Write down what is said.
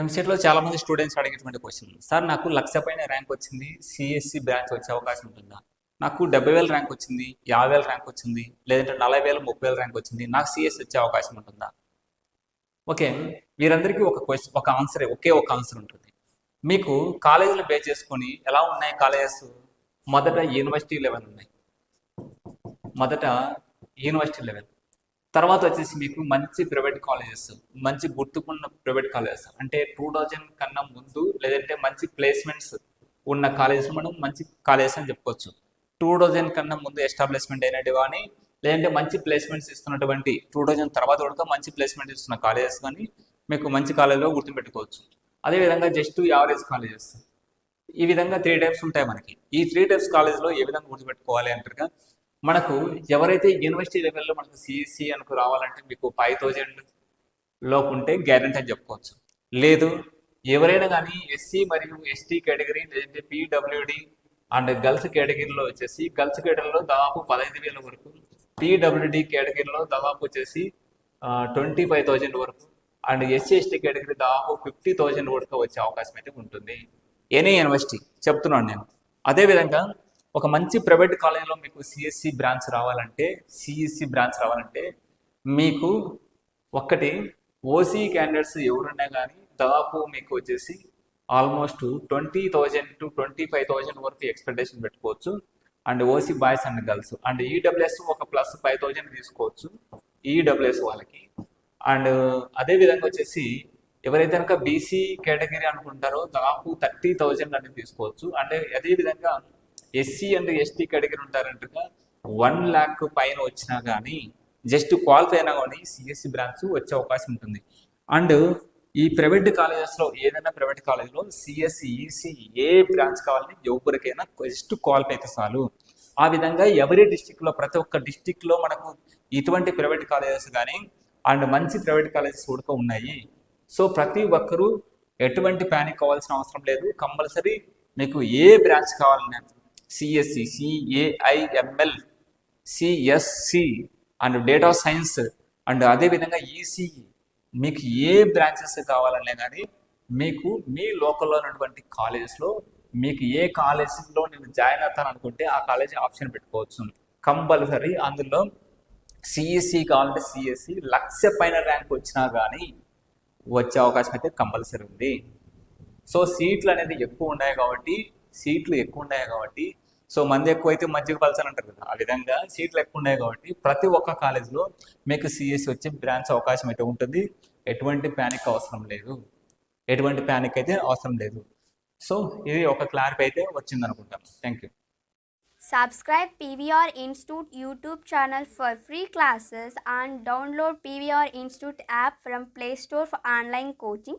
ఎంసెట్లో చాలా మంది స్టూడెంట్స్ అడిగేటువంటి క్వశ్చన్ సార్ నాకు లక్ష పైన ర్యాంక్ వచ్చింది. సిఎస్సి బ్రాంచ్ వచ్చే అవకాశం ఉంటుందా? నాకు డెబ్బై వేల ర్యాంక్ వచ్చింది యాభై వేల ర్యాంక్ వచ్చింది లేదంటే నలభై వేల ముప్పై వేల ర్యాంక్ వచ్చింది. నాకు సిఎస్ వచ్చే అవకాశం ఉంటుందా? ఓకే వీరందరికీ ఒక క్వశ్చన్ ఒక ఆన్సరే ఒకే ఒక ఆన్సర్ ఉంటుంది. మీకు కాలేజీలు బేస్ చేసుకొని ఎలా ఉన్నాయి కాలేజెస్? మొదట యూనివర్సిటీ లెవెల్ ఉన్నాయి. మొదట యూనివర్సిటీ లెవెల్ తర్వాత వచ్చేసి మీకు మంచి ప్రైవేట్ కాలేజెస్ మంచి గుర్తుకున్న ప్రైవేట్ కాలేజెస్. అంటే టూ థౌజండ్ కన్నా ముందు లేదంటే మంచి ప్లేస్మెంట్స్ ఉన్న కాలేజెస్ మనం మంచి కాలేజెస్ అని చెప్పుకోవచ్చు. టూ థౌజండ్ కన్నా ముందు ఎస్టాబ్లిష్మెంట్ అయినట్టు కానీ లేదంటే మంచి ప్లేస్మెంట్స్ ఇస్తున్నటువంటి టూ థౌజండ్ తర్వాత కూడా మంచి ప్లేస్మెంట్ ఇస్తున్న కాలేజెస్ కానీ మీకు మంచి కాలేజీలో గుర్తుపెట్టుకోవచ్చు. అదేవిధంగా జస్ట్ యావరేజ్ కాలేజెస్. ఈ విధంగా త్రీ టైప్స్ ఉంటాయి మనకి. ఈ త్రీ టైప్స్ కాలేజ్లో ఏ విధంగా గుర్తుపెట్టుకోవాలి అంటారుగా? మనకు ఎవరైతే యూనివర్సిటీ లెవెల్లో మనకు సిఎస్సి అనుకు రావాలంటే మీకు ఫైవ్ థౌజండ్ లోపు ఉంటే గ్యారెంటీ అని చెప్పుకోవచ్చు. లేదు ఎవరైనా కానీ ఎస్సీ మరియు ఎస్టీ కేటగిరీ లేదంటే పీడబ్ల్యూడి అండ్ గర్ల్స్ కేటగిరీలో వచ్చేసి గర్ల్స్ కేటగిరీలో దాదాపు పదహైదు వేల వరకు పీడబ్ల్యూడి కేటగిరీలో దాదాపు వచ్చేసి ట్వంటీ ఫైవ్ థౌజండ్ వరకు అండ్ ఎస్సీ ఎస్టీ కేటగిరీ దాదాపు ఫిఫ్టీ థౌజండ్ వరకు వచ్చే అవకాశం అయితే ఉంటుంది. ఎనీ యూనివర్సిటీ చెప్తున్నాను నేను. అదేవిధంగా ఒక మంచి ప్రైవేట్ కాలేజీలో మీకు సిఎస్సి బ్రాంచ్ రావాలంటే సిఎస్సి బ్రాంచ్ రావాలంటే మీకు ఒక్కటి ఓసీ క్యాండిడేట్స్ ఎవరున్నా కానీ దాదాపు మీకు వచ్చేసి almost twenty thousand to twenty five thousand వరకు ఎక్స్పెక్టేషన్ పెట్టుకోవచ్చు. And OC boys and girls and EWS ఒక ప్లస్ ఫైవ్ థౌజండ్ తీసుకోవచ్చు. ఈడబ్ల్యూఎస్ వాళ్ళకి. అండ్ అదే విధంగా వచ్చేసి ఎవరైతే కనుక బీసీ కేటగిరీ అనుకుంటారో దాదాపు థర్టీ థౌజండ్ అనేది తీసుకోవచ్చు. అంటే అదే విధంగా ఎస్సీ అండ్ ఎస్టీ కేటగిరీ ఉంటారంటగా వన్ ల్యాక్ పైన వచ్చినా కానీ జస్ట్ క్వాలిఫై అయినా కానీ సిఎస్సి బ్రాంచ్ వచ్చే అవకాశం ఉంటుంది. అండ్ ఈ ప్రైవేట్ కాలేజెస్లో ఏదైనా ప్రైవేట్ కాలేజ్లో సిఎస్సి ఈసీ ఏ బ్రాంచ్ కావాలని ఎవరికైనా జస్ట్ క్వాలిఫై అయితే చాలు. ఆ విధంగా ఎవరి డిస్టిక్లో ప్రతి ఒక్క డిస్టిక్లో మనకు ఇటువంటి ప్రైవేట్ కాలేజెస్ కానీ అండ్ మంచి ప్రైవేట్ కాలేజెస్ కూడా ఉన్నాయి. సో ప్రతి ఒక్కరూ ఎటువంటి ప్యానిక్ కావాల్సిన అవసరం లేదు. కంపల్సరీ మీకు ఏ బ్రాంచ్ కావాలన్నా CSC CAIML CSC and data science and అదేవిధంగా ఈసీఈ మీకు ఏ బ్రాంచెస్ కావాలనే కానీ మీకు మీ లోకల్లో ఉన్నటువంటి కాలేజెస్లో మీకు ఏ కాలేజీలో నేను జాయిన్ అవుతాను అనుకుంటే ఆ కాలేజీ ఆప్షన్ పెట్టుకోవచ్చు. కంపల్సరీ అందులో సిఎస్సి కావాలంటే సిఎస్సి లక్ష పైన ర్యాంక్ వచ్చినా కానీ వచ్చే అవకాశం అయితే కంపల్సరీ ఉంది. సో సీట్లు అనేది ఎక్కువ ఉన్నాయి కాబట్టి సీట్లు ఎక్కువ ఉన్నాయి కాబట్టి సో మంది ఎక్కువ అయితే మధ్యకి పలచని అంటారు కదా. ఆ విధంగా సీట్లు ఎక్కువ ఉన్నాయి కాబట్టి ప్రతి ఒక్క కాలేజ్లో మీకు సిఎస్సి వచ్చే బ్రాంచ్ అవకాశం అయితే ఉంటుంది. ఎటువంటి ప్యానిక్ అవసరం లేదు. ఎటువంటి ప్యానిక్ అయితే అవసరం లేదు. సో ఇది ఒక క్లారిఫై అయితే వచ్చింది అనుకుంటాం thank you Subscribe PVR Institute YouTube channel for free classes and download PVR Institute app from Play Store for online coaching.